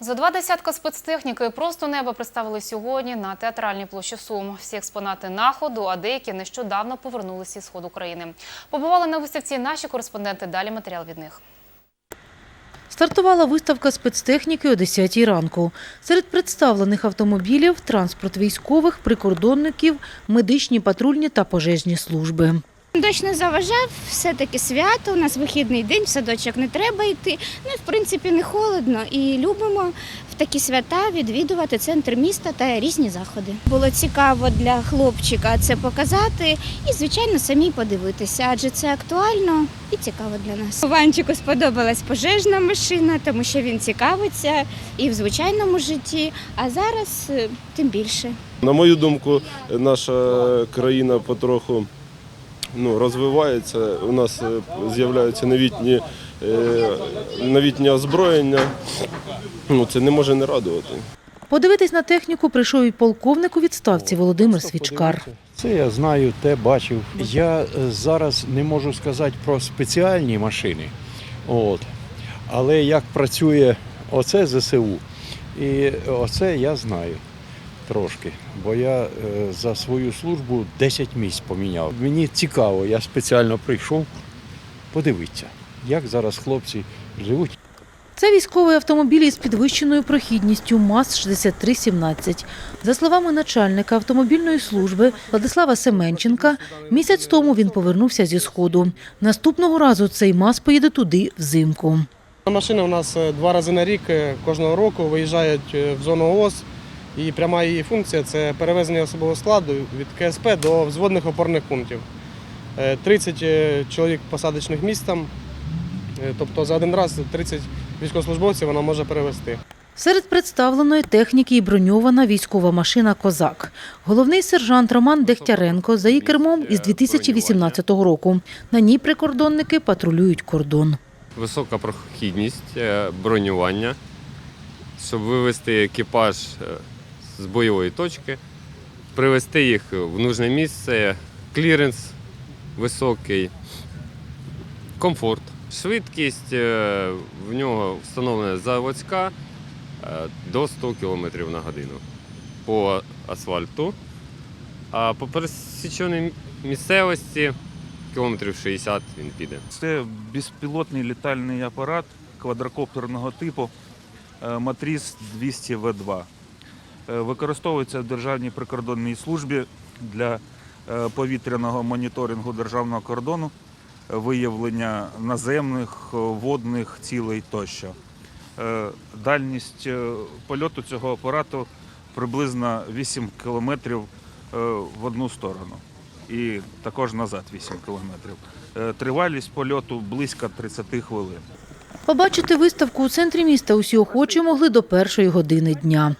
За два десятка спецтехніки просто неба представили сьогодні на театральній площі Сум. Всі експонати на ходу, а деякі нещодавно повернулися із сходу країни. Побували на виставці наші кореспонденти. Далі матеріал від них. Стартувала виставка спецтехніки о 10 ранку. Серед представлених автомобілів – транспорт військових, прикордонників, медичні, патрульні та пожежні служби. Дощ не заважав, все-таки свято, у нас вихідний день, в садочок не треба йти. Ну і в принципі не холодно. І любимо в такі свята відвідувати центр міста та різні заходи. Було цікаво для хлопчика це показати і, звичайно, самі подивитися, адже це актуально і цікаво для нас. Ванчику сподобалась пожежна машина, тому що він цікавиться і в звичайному житті, а зараз е, тим більше. На мою думку, наша країна потроху ну, розвивається. У нас е, з'являються новітні, е, новітні озброєння. Ну, це не може не радувати. Подивитись на техніку прийшов і полковник у відставці Володимир Свічкар. Це я знаю, те бачив. Я е, зараз не можу сказати про спеціальні машини. От. Але як працює оце ЗСУ, і оце я знаю трошки. Бо я е, за свою службу 10 місць поміняв. Мені цікаво, я спеціально прийшов подивитися, як зараз хлопці живуть. Це військовий автомобіль із підвищеною прохідністю МАЗ-6317. За словами начальника автомобільної служби Владислава Семенченка, місяць тому він повернувся зі Сходу. Наступного разу цей МАЗ поїде туди взимку. Машини у нас е, два рази на рік е, кожного року виїжджають в зону ООС. І пряма її функція це перевезення особового складу від КСП до взводних опорних пунктів. Е, 30 е, чоловік посадочних місць там, е, тобто за один раз 30 військовослужбовців вона може перевезти. Серед представленої техніки і броньована військова машина «Козак». Головний сержант Роман Дегтяренко за її кермом із 2018 року. На ній прикордонники патрулюють кордон. висока прохідність, е, бронювання, щоб вивести екіпаж е, з бойової точки, привести їх в нужне місце, кліренс високий, комфорт. Швидкість е, в нього встановлена заводська е, до 100 км на годину по асфальту. А по пересіченій місцевості кілометрів 60 він піде. Це безпілотний літальний апарат квадрокоптерного типу е, Матріс 200 В2. Е, Використовується в Державній прикордонній службі для е, повітряного моніторингу державного кордону, е, виявлення наземних, водних цілей тощо. Дальність польоту цього апарату приблизно 8 кілометрів в одну сторону і також назад 8 кілометрів. Тривалість польоту близько 30 хвилин. Побачити виставку у центрі міста усі охочі могли до першої години дня.